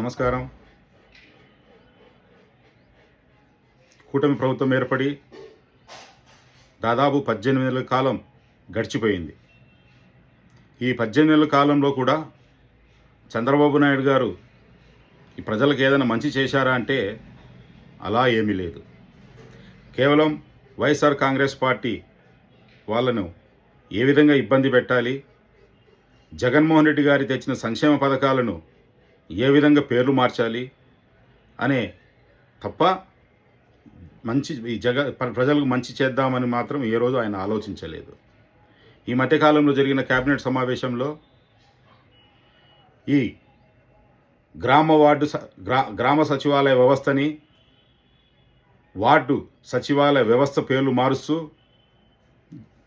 నమస్కారం. కూటమి ప్రభుత్వం ఏర్పడి దాదాపు పద్దెనిమిది నెలల కాలం గడిచిపోయింది. ఈ పద్దెనిమిది నెలల కాలంలో కూడా చంద్రబాబు నాయుడు గారు ఈ ప్రజలకు ఏదైనా మంచి చేశారా అంటే అలా ఏమీ లేదు. కేవలం వైఎస్ఆర్ కాంగ్రెస్ పార్టీ వాళ్ళను ఏ విధంగా ఇబ్బంది పెట్టాలి జగన్మోహన్ రెడ్డి గారి తెచ్చిన సంక్షేమ పథకాలను ఏ విధంగా పేర్లు మార్చాలి అనే తప్ప మంచి ఈ జగ ప్రజలకు మంచి చేద్దామని మాత్రం ఏ రోజు ఆయన ఆలోచించలేదు. ఈ మధ్యకాలంలో జరిగిన కేబినెట్ సమావేశంలో ఈ గ్రామ వార్డు స- గ్రా గ్రామ సచివాలయ వ్యవస్థని వార్డు సచివాలయ వ్యవస్థ పేర్లు మారుస్తూ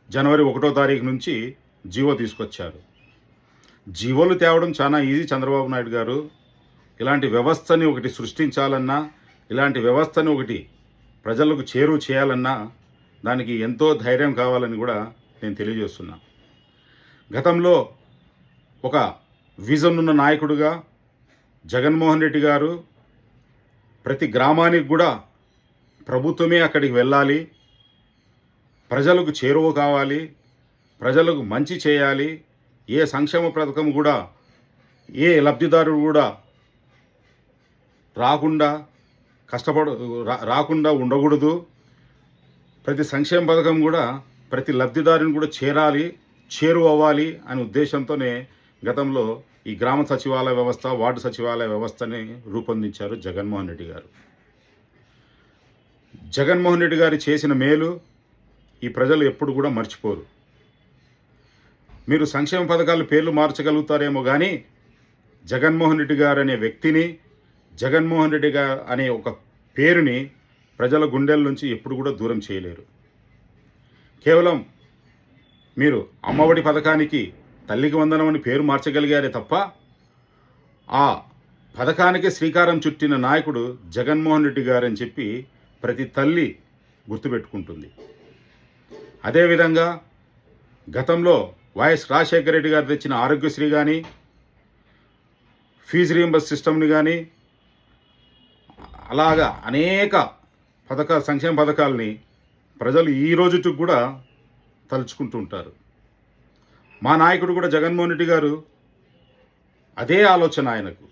జనవరి ఒకటో తారీఖు నుంచి జీవో తీసుకొచ్చారు. జీవోలు తేవడం చాలా ఈజీ చంద్రబాబు నాయుడు గారు. ఇలాంటి వ్యవస్థని ఒకటి సృష్టించాలన్నా ఇలాంటి వ్యవస్థని ఒకటి ప్రజలకు చేరువ చేయాలన్నా దానికి ఎంతో ధైర్యం కావాలని కూడా నేను తెలియజేస్తున్నా. గతంలో ఒక విజన్ ఉన్న నాయకుడుగా జగన్మోహన్ రెడ్డి గారు ప్రతి గ్రామానికి కూడా ప్రభుత్వమే అక్కడికి వెళ్ళాలి. ప్రజలకు చేరువ కావాలి. ప్రజలకు మంచి చేయాలి. ఏ సంక్షేమ పథకం కూడా ఏ లబ్ధిదారుడు కూడా రాకుండా కష్టపడ రాకుండా ఉండకూడదు. ప్రతి సంక్షేమ పథకం కూడా ప్రతి లబ్ధిదారుని కూడా చేరాలి చేరువ అవ్వాలి అనే ఉద్దేశంతోనే గతంలో ఈ గ్రామ సచివాలయ వ్యవస్థ వార్డు సచివాలయ వ్యవస్థని రూపొందించారు జగన్మోహన్ రెడ్డి గారు. జగన్మోహన్ రెడ్డి గారు చేసిన మేలు ఈ ప్రజలు ఎప్పుడు కూడా మర్చిపోరు. మీరు సంక్షేమ పథకాల పేర్లు మార్చగలుగుతారేమో కానీ జగన్మోహన్ రెడ్డి గారు అనే వ్యక్తిని జగన్మోహన్ రెడ్డి గారు అనే ఒక పేరుని ప్రజల గుండెల నుంచి ఎప్పుడు కూడా దూరం చేయలేరు. కేవలం మీరు అమ్మఒడి పథకానికి తల్లికి వందనం అని పేరు మార్చగలిగారే తప్ప ఆ పథకానికి శ్రీకారం చుట్టిన నాయకుడు జగన్మోహన్ రెడ్డి గారని చెప్పి ప్రతి తల్లి గుర్తుపెట్టుకుంటుంది. అదేవిధంగా గతంలో వైఎస్ రాజశేఖర రెడ్డి గారు తెచ్చిన ఆరోగ్యశ్రీ కానీ ఫీజు రీంబర్స్ సిస్టమ్ని కానీ అలాగా అనేక పథక సంక్షేమ పథకాలని ప్రజలు ఈ రోజుకి కూడా తలుచుకుంటూ ఉంటారు. మా నాయకుడు కూడా జగన్మోహన్ రెడ్డి గారు అదే ఆలోచన ఆయనకు.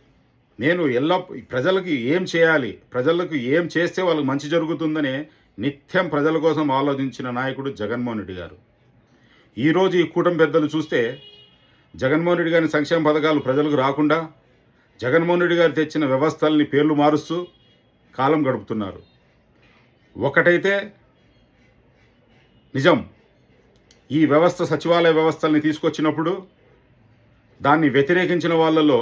నేను ఎల్ల ప్రజలకు ఏం చేయాలి ప్రజలకు ఏం చేస్తే వాళ్ళకి మంచి జరుగుతుందనే నిత్యం ప్రజల కోసం ఆలోచించిన నాయకుడు జగన్మోహన్ రెడ్డి గారు. ఈరోజు ఈ కూటమి పెద్దలు చూస్తే జగన్మోహన్ రెడ్డి గారి సంక్షేమ పథకాలు ప్రజలకు రాకుండా జగన్మోహన్ రెడ్డి గారు తెచ్చిన వ్యవస్థల్ని పేర్లు మారుస్తూ కాలం గడుపుతున్నారు. ఒకటైతే నిజం. ఈ వ్యవస్థ సచివాలయ వ్యవస్థల్ని తీసుకొచ్చినప్పుడు దాన్ని వ్యతిరేకించిన వాళ్ళలో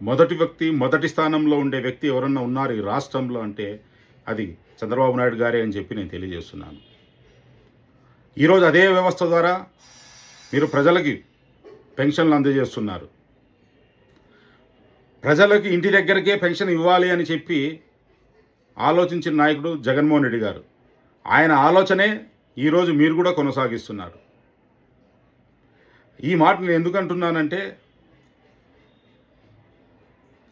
మొదటి వ్యక్తి మొదటి స్థానంలో ఉండే వ్యక్తి ఎవరన్నా ఉన్నారు ఈ రాష్ట్రంలో అంటే అది చంద్రబాబు నాయుడు గారే అని చెప్పి నేను తెలియజేస్తున్నాను. ఈరోజు అదే వ్యవస్థ ద్వారా మీరు ప్రజలకి పెన్షన్లు అందజేస్తున్నారు. ప్రజలకి ఇంటి దగ్గరకే పెన్షన్ ఇవ్వాలి అని చెప్పి ఆలోచించిన నాయకుడు జగన్మోహన్ రెడ్డి గారు. ఆయన ఆలోచనే ఈరోజు మీరు కూడా కొనసాగిస్తున్నారు. ఈ మాట నేను ఎందుకంటున్నానంటే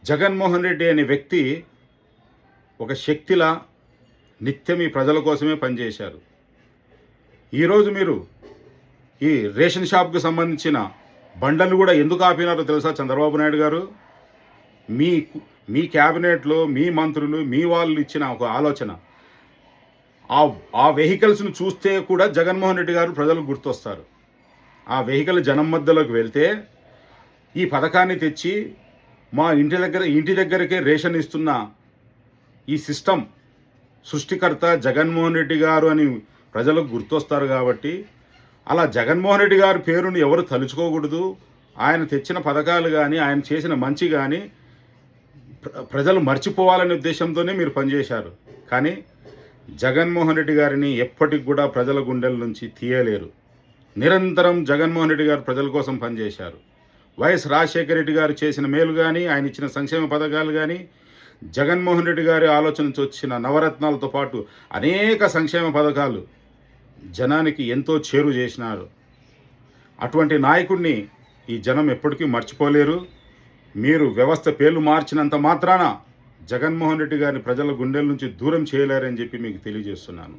జగన్మోహన్ రెడ్డి అనే వ్యక్తి ఒక శక్తిలా నిత్యం ఈ ప్రజల కోసమే పనిచేశారు. ఈరోజు మీరు ఈ రేషన్ షాప్కి సంబంధించిన బండలు కూడా ఎందుకు ఆపినారో తెలుసా చంద్రబాబు నాయుడు గారు? మీ మీ క్యాబినెట్లో మీ మంత్రులు మీ వాళ్ళు ఇచ్చిన ఒక ఆలోచన. ఆ ఆ వెహికల్స్ను చూస్తే కూడా జగన్మోహన్ రెడ్డి గారు ప్రజలకు గుర్తొస్తారు. ఆ వెహికల్ జనం మధ్యలోకి వెళ్తే ఈ పథకాన్ని తెచ్చి మా ఇంటి దగ్గర ఇంటి దగ్గరకే రేషన్ ఇస్తున్న ఈ సిస్టమ్ సృష్టికర్త జగన్మోహన్ రెడ్డి గారు అని ప్రజలకు గుర్తొస్తారు కాబట్టి అలా జగన్మోహన్ రెడ్డి గారి పేరును ఎవరు తలుచుకోకూడదు. ఆయన తెచ్చిన పథకాలు కానీ ఆయన చేసిన మంచి కానీ ప్ర- ప్రజలు మర్చిపోవాలనే ఉద్దేశంతోనే మీరు పనిచేశారు. కానీ జగన్మోహన్ రెడ్డి గారిని ఎప్పటికి కూడా ప్రజల గుండెల నుంచి తీయలేరు. నిరంతరం జగన్మోహన్ రెడ్డి గారు ప్రజల కోసం పనిచేశారు. వైఎస్ రాజశేఖర రెడ్డి గారు చేసిన మేలు కానీ ఆయన ఇచ్చిన సంక్షేమ పథకాలు కానీ జగన్మోహన్ రెడ్డి గారి ఆలోచన నుంచి వచ్చిన నవరత్నాలతో పాటు అనేక సంక్షేమ పథకాలు జనానికి ఎంతో చేరు చేసినారు. అటువంటి నాయకుడిని ఈ జనం ఎప్పటికీ మర్చిపోలేరు. మీరు వ్యవస్థ పేర్లు మార్చినంత మాత్రాన జగన్మోహన్ రెడ్డి గారిని ప్రజల గుండెల నుంచి దూరం చేయలేరని చెప్పి మీకు తెలియజేస్తున్నాను.